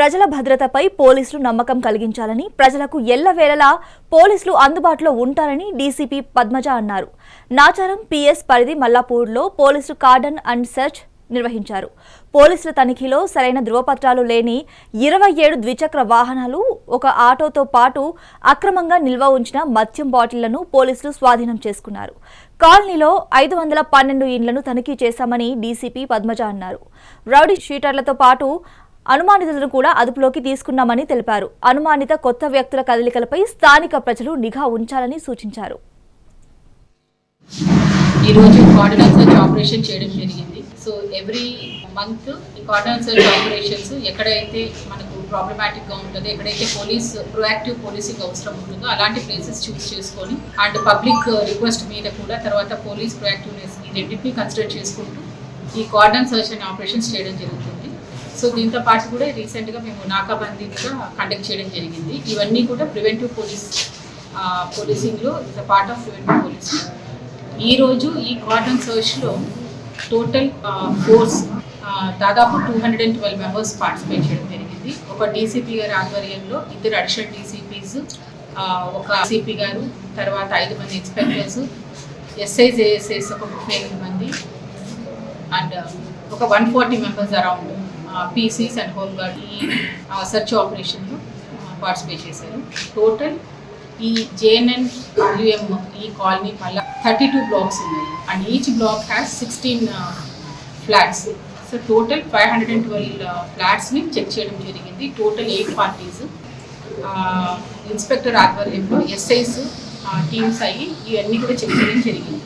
ప్రజల భద్రతపై పోలీసులు నమ్మకం కలిగించాలని ప్రజలకు ఎల్లవేళలా పోలీసులు అందుబాటులో ఉంటారని డీసీపీ పద్మజ అన్నారు. నాచారం పిఎస్ పరిధి మల్లాపూర్లో పోలీసులు కార్డన్ అండ్ సెర్చ్ నిర్వహించారు. పోలీసుల తనిఖీలో సరైన ధృవపత్రాలు లేని ఇరవై ఏడు ద్విచక్ర వాహనాలు ఒక ఆటోతో పాటు అక్రమంగా నిల్వ ఉంచిన మద్యం బాటిళ్ళను పోలీసులు స్వాధీనం చేసుకున్నారు. కాలనీలో ఐదు వందల పన్నెండు ఇండ్లను తనిఖీ చేశామని డీసీపీ పద్మజ అన్నారు. రౌడీ షీటర్లతో పాటు అనుమానితులను కూడా అదుపులోకి తీసుకున్నామని తెలిపారు. అనుమానిత కొత్త వ్యక్తుల కదలికలపై స్థానిక ప్రజలు నిఘా ఉంచాలని సూచించారు. ఈరోజు కార్డినల్ సర్చ్ ఆపరేషన్ చేయడం జరిగింది. సో ఎవ్రీ మంత్ ఈ కార్డినల్ సర్చ్ ఆపరేషన్స్ ఎక్కడైతే మనకు ప్రాబ్లమాటిక్గా ఉంటుందో ఎక్కడైతే పోలీస్ ప్రొయాక్టివ్ పోలీసింగ్ అవసరం ఉంటుందో అలాంటి ప్లేసెస్ చూస్ చేసుకొని అండ్ పబ్లిక్ రిక్వెస్ట్ మీద కూడా తర్వాత పోలీస్ ప్రొయాక్టివ్నెస్ ఈ రెండింటిని కన్సిడర్ చేసుకుంటూ ఈ కార్డన్ సర్చ్ అండ్ ఆపరేషన్స్ చేయడం జరుగుతుంది. సో దీంతో పాటు కూడా రీసెంట్గా మేము నాకాబందీగా కూడా కండక్ట్ చేయడం జరిగింది. ఇవన్నీ కూడా preventive police పోలీసింగ్లో the part of preventive policing ఈ రోజు ఈ కార్డన్ సర్చ్లో టోటల్ ఫోర్స్ దాదాపు two hundred and twelve members participate చేయడం జరిగింది. ఒక డీసీపీ గారి ఆధ్వర్యంలో ఇద్దరు అడిషనల్ డీసీపీస్ ఒక సిపి గారు తర్వాత ఐదు మంది ఇన్స్పెక్టర్స్ ఎస్ఐస్ ఏఎస్ఐస్ ఒక ముప్పై ఎనిమిది మంది అండ్ ఒక one forty members around PCs and home guard ఈ సెర్చ్ ఆపరేషన్లో పార్టిసిపేట్ చేశారు. టోటల్ ఈ జేఎన్ఎన్ యుఎం ఈ కాలనీ మళ్ళీ థర్టీ టూ బ్లాక్స్ ఉన్నాయి and each block has sixteen flats so total five hundred and twelve ఫ్లాట్స్ని check చేయడం జరిగింది. టోటల్ ఎయిట్ పార్టీస్ ఇన్స్పెక్టర్ ఆధ్వర్యంలో ఎస్ఐస్ టీమ్స్ అయ్యి ఇవన్నీ కూడా చెక్ చేయడం జరిగింది.